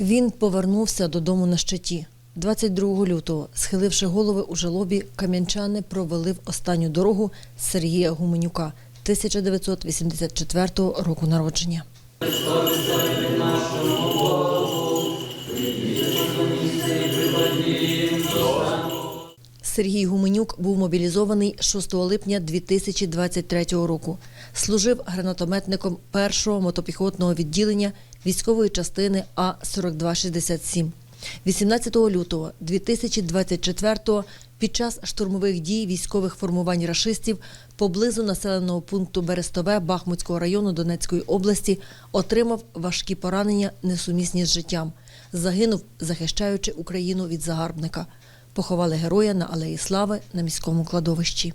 Він повернувся додому на щиті. 22 лютого, схиливши голови у жалобі, кам'янчани провели в останню дорогу Сергія Гуменюка 1984 року народження. Сергій Гуменюк був мобілізований 6 липня 2023 року. Служив гранатометником першого мотопіхотного відділення військової частини А-4267. 18 лютого 2024 під час штурмових дій військових формувань рашистів поблизу населеного пункту Берестове Бахмутського району Донецької області отримав важкі поранення, несумісні з життям. Загинув, захищаючи Україну від загарбника. Поховали героя на Алеї Слави на міському кладовищі.